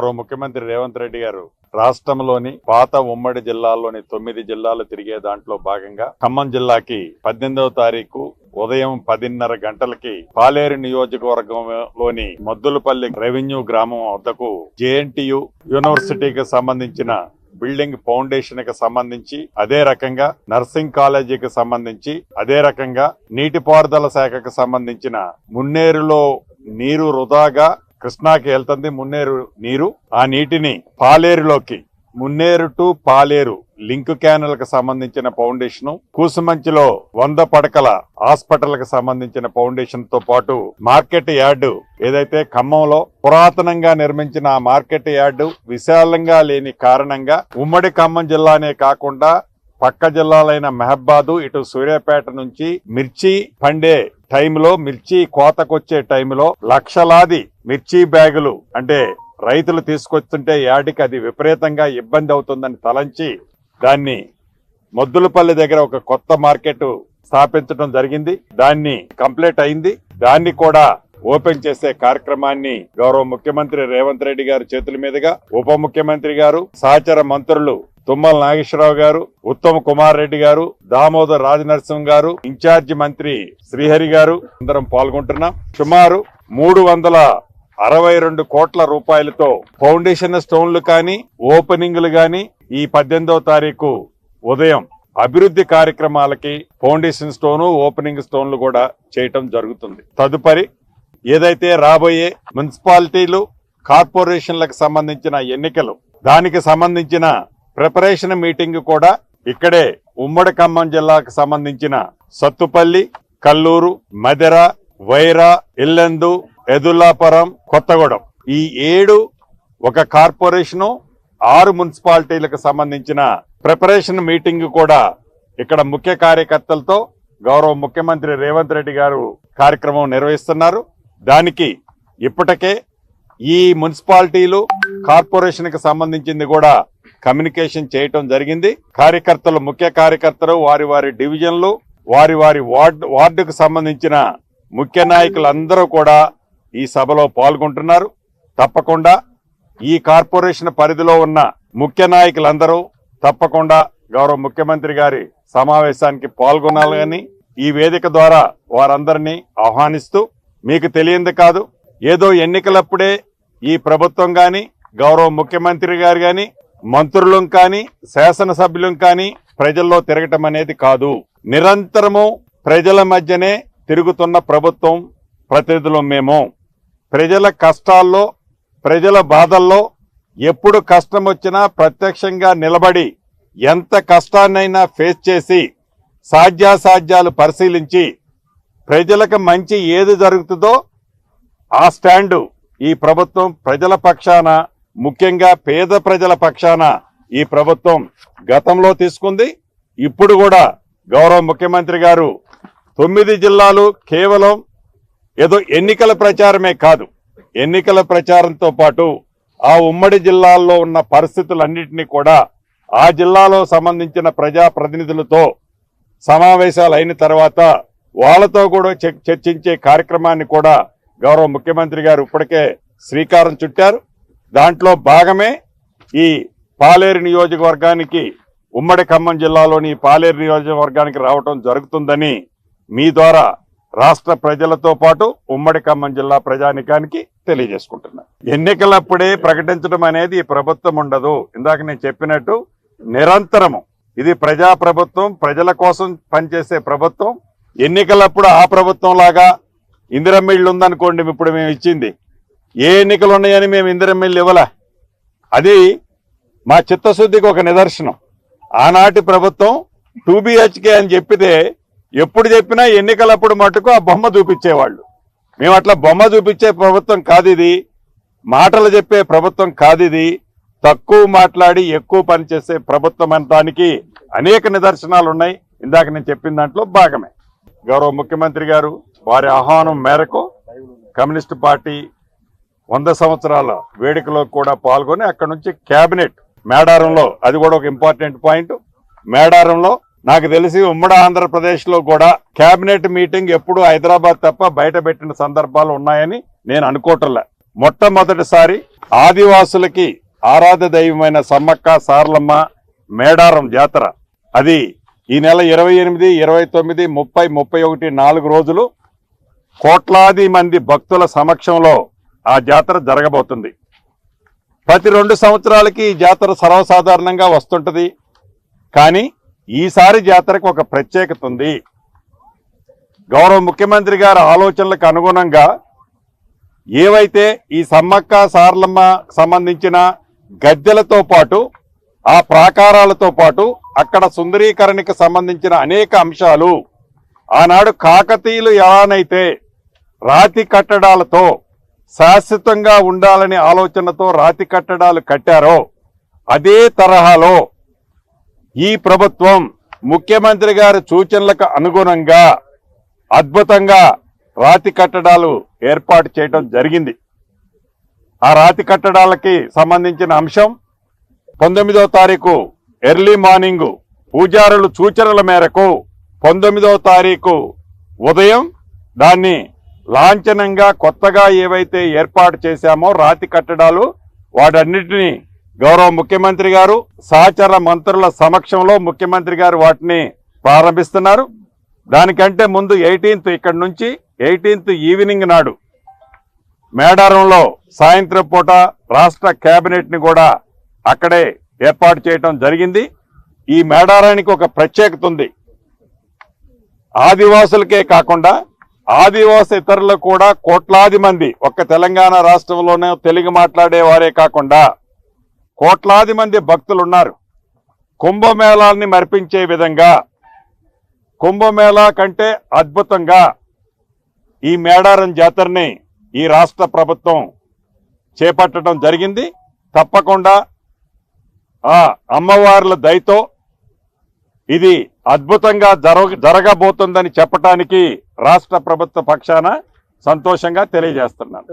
గౌరవ ముఖ్యమంత్రి రేవంత్ రెడ్డి గారు రాష్ట్రంలోని పాత ఉమ్మడి జిల్లాల్లోని తొమ్మిది జిల్లాలు తిరిగే దాంట్లో భాగంగా ఖమ్మం జిల్లాకి పద్దెనిమిదవ తారీఖు ఉదయం పదిన్నర గంటలకి పాలేరు నియోజకవర్గంలోని మద్దులపల్లి రెవెన్యూ గ్రామం వద్దకు జేఎన్టీయు యూనివర్సిటీకి సంబంధించిన బిల్డింగ్ ఫౌండేషన్కి సంబంధించి అదే రకంగా నర్సింగ్ కాలేజీకి సంబంధించి అదే రకంగా నీటిపారుదల శాఖకు సంబంధించిన మున్నేరులో నీరు వృధాగా కృష్ణాకి వెళ్తుంది మున్నేరు నీరు. ఆ నీటిని పాలేరులోకి మున్నేరు టు పాలేరు లింక్ క్యానల్కు సంబంధించిన ఫౌండేషన్ కూసుమంచిలో వంద పడకల హాస్పిటల్కు సంబంధించిన ఫౌండేషన్తో పాటు మార్కెట్ యార్డు ఏదైతే ఖమ్మంలో పురాతనంగా నిర్మించిన ఆ మార్కెట్ యార్డు విశాలంగా లేని కారణంగా ఉమ్మడి ఖమ్మం జిల్లానే కాకుండా పక్క జిల్లాలైన మెహబాదు ఇటు సూర్యాపేట నుంచి మిర్చి పండే టైంలో మిర్చి కోతకొచ్చే టైంలో లక్షలాది మిర్చి బ్యాగులు అంటే రైతులు తీసుకొస్తుంటే యాడికి అది విపరీతంగా ఇబ్బంది అవుతుందని తలంచి దాన్ని మొద్దులపల్లి దగ్గర ఒక కొత్త మార్కెట్ స్థాపించడం జరిగింది. దాన్ని కంప్లీట్ అయింది. దాన్ని కూడా ఓపెన్ చేసే కార్యక్రమాన్ని గౌరవ ముఖ్యమంత్రి రేవంత్ రెడ్డి గారి చేతుల మీదుగా ఉప ముఖ్యమంత్రి గారు సహచర మంత్రులు తుమ్మల నాగేశ్వరరావు గారు ఉత్తమ్ కుమార్ రెడ్డి గారు దామోదర్ రాజనరసింహ గారు ఇన్ఛార్జి మంత్రి శ్రీహరి గారు అందరం పాల్గొంటున్నాం. సుమారు మూడు వందల అరవై రెండు కోట్ల రూపాయలతో ఫౌండేషన్ స్టోన్లు కానీ ఓపెనింగ్లు కానీ ఈ పద్దెనిమిదవ తారీఖు ఉదయం అభివృద్ధి కార్యక్రమాలకి ఫౌండేషన్ స్టోను ఓపెనింగ్ స్టోన్లు కూడా చేయటం జరుగుతుంది. తదుపరి ఏదైతే రాబోయే మున్సిపాలిటీలు కార్పొరేషన్లకు సంబంధించిన ఎన్నికలు దానికి సంబంధించిన ప్రిపరేషన్ మీటింగ్ కూడా ఇక్కడే ఉమ్మడి ఖమ్మం జిల్లాకు సంబంధించిన సత్తుపల్లి కల్లూరు మదిర వైరా ఇల్లెందు ఎదుల్లాపురం కొత్తగూడెం. ఈ ఏడు ఒక కార్పొరేషను ఆరు మున్సిపాలిటీలకు సంబంధించిన ప్రిపరేషన్ మీటింగ్ కూడా ఇక్కడ ముఖ్య కార్యకర్తలతో గౌరవ ముఖ్యమంత్రి రేవంత్ రెడ్డి గారు కార్యక్రమం నిర్వహిస్తున్నారు. దానికి ఇప్పటికే ఈ మున్సిపాలిటీలు కార్పొరేషన్కి సంబంధించింది కూడా కమ్యూనికేషన్ చేయటం జరిగింది. కార్యకర్తలు ముఖ్య కార్యకర్తలు వారి వారి డివిజన్లు వారి వారి వార్డు వార్డుకు సంబంధించిన ముఖ్య నాయకులందరూ కూడా ఈ సభలో పాల్గొంటున్నారు. తప్పకుండా ఈ కార్పొరేషన్ పరిధిలో ఉన్న ముఖ్య నాయకులందరూ తప్పకుండా గౌరవ ముఖ్యమంత్రి గారి సమావేశానికి పాల్గొనాలని ఈ వేదిక ద్వారా వారందరినీ ఆహ్వానిస్తూ మీకు తెలియంది కాదు. ఏదో ఎన్నికలప్పుడే ఈ ప్రభుత్వం కానీ గౌరవ ముఖ్యమంత్రి గారు కానీ మంత్రులం కానీ శాసనసభ్యులం కానీ ప్రజల్లో తిరగటం అనేది కాదు. నిరంతరము ప్రజల మధ్యనే తిరుగుతున్న ప్రభుత్వం ప్రతినిధులు మేము. ప్రజల కష్టాల్లో ప్రజల బాధల్లో ఎప్పుడు కష్టం వచ్చినా ప్రత్యక్షంగా నిలబడి ఎంత కష్టాన్నైనా ఫేస్ చేసి సాధ్యాసాధ్యాలు పరిశీలించి ప్రజలకు మంచి ఏది జరుగుతుందో ఆ స్టాండు ఈ ప్రభుత్వం ప్రజల పక్షాన ముఖ్యంగా పేద ప్రజల పక్షాన ఈ ప్రభుత్వం గతంలో తీసుకుంది. ఇప్పుడు కూడా గౌరవ ముఖ్యమంత్రి గారు తొమ్మిది జిల్లాలు కేవలం ఏదో ఎన్నికల ప్రచారమే కాదు ఎన్నికల ప్రచారంతో పాటు ఆ ఉమ్మడి జిల్లాల్లో ఉన్న పరిస్థితులన్నింటినీ కూడా ఆ జిల్లాలో సంబంధించిన ప్రజా ప్రతినిధులతో సమావేశాలు అయిన తర్వాత వాళ్ళతో కూడా చ- చర్చించే కార్యక్రమాన్ని కూడా గౌరవ ముఖ్యమంత్రి గారు ఇప్పటికే శ్రీకారం చుట్టారు. దాంట్లో భాగమే ఈ పాలేరు నియోజకవర్గానికి ఉమ్మడి ఖమ్మం జిల్లాలోని పాలేరు నియోజకవర్గానికి రావటం జరుగుతుందని మీ ద్వారా రాష్ట్ర ప్రజలతో పాటు ఉమ్మడి ఖమ్మం జిల్లా ప్రజానికానికి తెలియజేసుకుంటున్నా. ఎన్నికలప్పుడే ప్రకటించడం అనేది ఈ ప్రభుత్వం ఉండదు. ఇందాక నేను చెప్పినట్టు నిరంతరము ఇది ప్రజా ప్రభుత్వం ప్రజల కోసం పనిచేసే ప్రభుత్వం. ఎన్నికలప్పుడు ఆ ప్రభుత్వం లాగా ఇందిరమ్మిళ్ళు ఉందనుకోండి ఇప్పుడు మేము ఇచ్చింది. ఏ ఎన్నికలు ఉన్నాయని మేము ఇందిరమ్మిళ్ళు ఇవ్వలే. అది మా చిత్తశుద్ధికి ఒక నిదర్శనం. ఆనాటి ప్రభుత్వం టూ బిహెచ్కే అని చెప్పితే ఎప్పుడు చెప్పినా ఎన్నికలప్పుడు మటుకు ఆ బొమ్మ చూపించేవాళ్ళు. మేము అట్లా బొమ్మ చూపించే ప్రభుత్వం కాదు ఇది. మాటలు చెప్పే ప్రభుత్వం కాదు ఇది. తక్కువ మాట్లాడి ఎక్కువ పనిచేసే ప్రభుత్వం అనడానికి అనేక నిదర్శనాలు ఉన్నాయి. ఇందాక నేను చెప్పిన దాంట్లో భాగమే. గౌరవ ముఖ్యమంత్రి గారు వారి ఆహ్వానం మేరకు కమ్యూనిస్ట్ పార్టీ వంద సంవత్సరాల వేడుకలో కూడా పాల్గొని అక్కడ నుంచి కేబినెట్ మేడారంలో అది కూడా ఒక ఇంపార్టెంట్ పాయింట్. మేడారంలో నాకు తెలిసి ఉమ్మడి ఆంధ్రప్రదేశ్లో కూడా కేబినెట్ మీటింగ్ ఎప్పుడు హైదరాబాద్ తప్ప బయట పెట్టిన సందర్భాలు ఉన్నాయని నేను అనుకోవటంలే. మొట్టమొదటిసారి ఆదివాసులకి ఆరాధ దైవమైన సమ్మక్క సారలమ్మ మేడారం జాతర. అది ఈ నెల ఇరవై ఎనిమిది ఇరవై తొమ్మిది ముప్పై ముప్పై ఒకటి నాలుగు రోజులు కోట్లాది మంది భక్తుల సమక్షంలో ఆ జాతర జరగబోతుంది. ప్రతి రెండు సంవత్సరాలకి ఈ జాతర సర్వసాధారణంగా వస్తుంటుంది. కానీ ఈసారి జాతరకు ఒక ప్రత్యేకత ఉంది. గౌరవ ముఖ్యమంత్రి గారి ఆలోచనలకు అనుగుణంగా ఏవైతే ఈ సమ్మక్క సారలమ్మ సంబంధించిన గద్దెలతో పాటు ఆ ప్రాకారాలతో పాటు అక్కడ సుందరీకరణకి సంబంధించిన అనేక అంశాలు ఆనాడు కాకతీయులు ఎలానైతే రాతి కట్టడాలతో శాశ్వతంగా ఉండాలనే ఆలోచనతో రాతి కట్టడాలు కట్టారో అదే తరహాలో ఈ ప్రభుత్వం ముఖ్యమంత్రి గారి సూచనలకు అనుగుణంగా అద్భుతంగా రాతి కట్టడాలు ఏర్పాటు చేయడం జరిగింది. ఆ రాతి కట్టడాలకి సంబంధించిన అంశం పంతొమ్మిదవ తారీఖు ఎర్లీ మార్నింగ్ పూజారుల సూచనల మేరకు పంతొమ్మిదవ తారీఖు ఉదయం దాన్ని లాంఛనంగా కొత్తగా ఏవైతే ఏర్పాటు చేశామో రాతి కట్టడాలు వాటన్నిటినీ గౌరవ ముఖ్యమంత్రి గారు సహచర మంత్రుల సమక్షంలో ముఖ్యమంత్రి గారు వాటిని ప్రారంభిస్తున్నారు. దానికంటే ముందు ఎయిటీన్త్ ఇక్కడ నుంచి ఎయిటీన్త్ ఈవినింగ్ నాడు మేడారంలో సాయంత్రం పూట రాష్ట్ర క్యాబినెట్ని కూడా అక్కడే ఏర్పాటు చేయటం జరిగింది. ఈ మేడారానికి ఒక ప్రత్యేకత ఉంది. ఆదివాసులకే కాకుండా ఆదివాసి ఇతరులు కూడా కోట్లాది మంది ఒక్క తెలంగాణ రాష్ట్రంలోనే తెలుగు మాట్లాడే వారే కాకుండా కోట్లాది మంది భక్తులు ఉన్నారు కుంభమేళాన్ని మర్పించే విధంగా కుంభమేళా కంటే అద్భుతంగా ఈ మేడారం జాతరని ఈ రాష్ట్ర ప్రభుత్వం చేపట్టడం జరిగింది. తప్పకుండా ఆ అమ్మవార్ల దయతో ఇది అద్భుతంగా జరగ జరగబోతుందని చెప్పటానికి రాష్ట్ర ప్రభుత్వ పక్షాన సంతోషంగా తెలియజేస్తున్నాను.